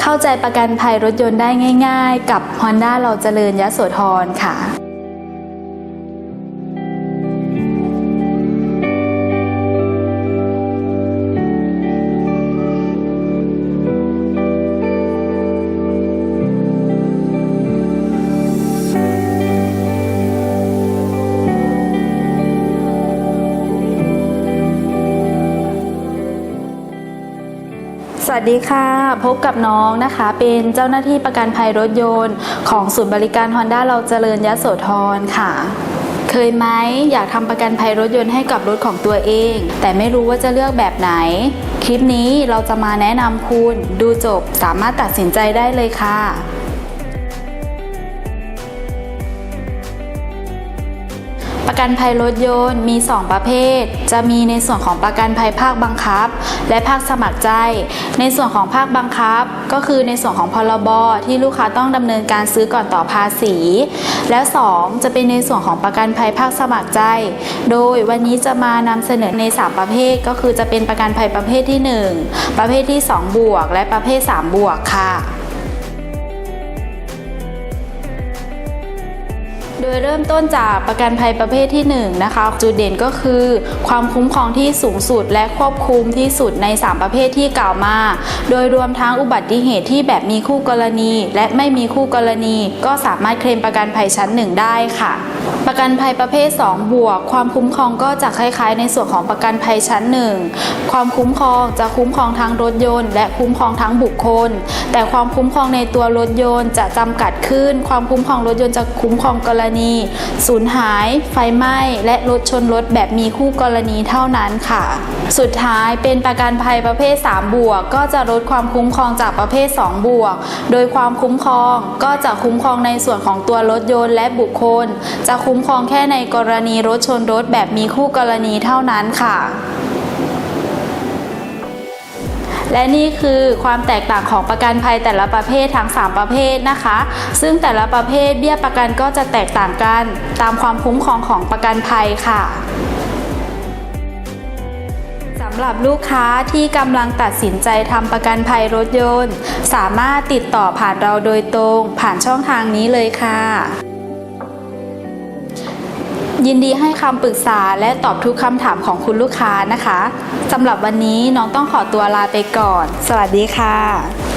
เข้าใจประกันภัยรถยนต์ได้ง่าย ๆ กับ Honda เราเจริญยโสธรค่ะ สวัสดีค่ะ พบกับน้องนะคะ เป็นเจ้าหน้าที่ประกันภัยรถยนต์ ของศูนย์บริการฮอนด้าเราเจริญยโสธรค่ะ เคยไหมอยากทำประกันภัยรถยนต์ให้กับรถของตัวเอง แต่ไม่รู้ว่าจะเลือกแบบไหน คลิปนี้เราจะมาแนะนำคุณ ดูจบสามารถตัดสินใจได้เลยค่ะ ประกันภัยรถยนต์มี 2 ประเภท จะมีในส่วนของประกันภัยภาคบังคับ และภาคสมัครใจ ในส่วนของภาคบังคับ ก็คือในส่วนของพรบที่ลูกค้าต้องดำเนินการซื้อก่อนต่อภาษี แล้ว 2 จะเป็นในส่วนของประกันภัยภาคสมัครใจ โดยวันนี้จะมานำเสนอใน 3 ประเภท ก็คือจะเป็นประกันภัยประเภทที่ 1 ประเภทที่ 2 บวก และประเภท 3 บวกค่ะ โดยเริ่มต้นจากประกันภัยประเภทที่1นะคะจุดเด่นก็คือ ความคุ้มครองที่สูงสุดและควบคุมที่สุดใน 3 ประเภทที่กล่าวมา โดยรวมทั้งอุบัติเหตุที่แบบมีคู่กรณี และไม่มีคู่กรณี ก็สามารถเคลมประกันภัยชั้น 1 ได้ค่ะ ประกันภัยประเภท 2 บวก ความคุ้มครองก็จะคล้ายๆ ในส่วนของประกันภัยชั้น 1 ความคุ้มครองจะคุ้มครองทั้งรถยนต์ และคุ้มครองทั้งบุคคล แต่ความคุ้มครองในตัวรถยนต์จะจำกัดขึ้น ความคุ้มครองรถยนต์จะคุ้มครองกรณีณี สูญหาย ไฟไหม้ และรถชนรถแบบมีคู่กรณีเท่านั้นค่ะ สุดท้ายเป็นประกันภัยประเภท 3 บวก ก็จะลดความคุ้มครองจากประเภท 2 บวก โดยความคุ้มครองก็จะคุ้มครองในส่วนของตัวรถยนต์และบุคคล จะคุ้มครองแค่ในกรณีรถชนรถแบบมีคู่กรณีเท่านั้นค่ะ และนี่คือความแตกต่างของประกันภัยแต่ละประเภททั้ง 3 ประเภทนะคะ ซึ่งแต่ละประเภทเบี้ยประกันก็จะแตกต่างกันตามความคุ้มครองของประกันภัยค่ะสำหรับลูกค้าที่กำลังตัดสินใจทำประกันภัยรถยนต์ สามารถติดต่อผ่านเราโดยตรงผ่านช่องทางนี้เลยค่ะ ยินดีให้คำปรึกษาและตอบทุกคำถามของคุณลูกค้านะคะสำหรับวันนี้น้องต้องขอตัวลาไปก่อน สวัสดีค่ะ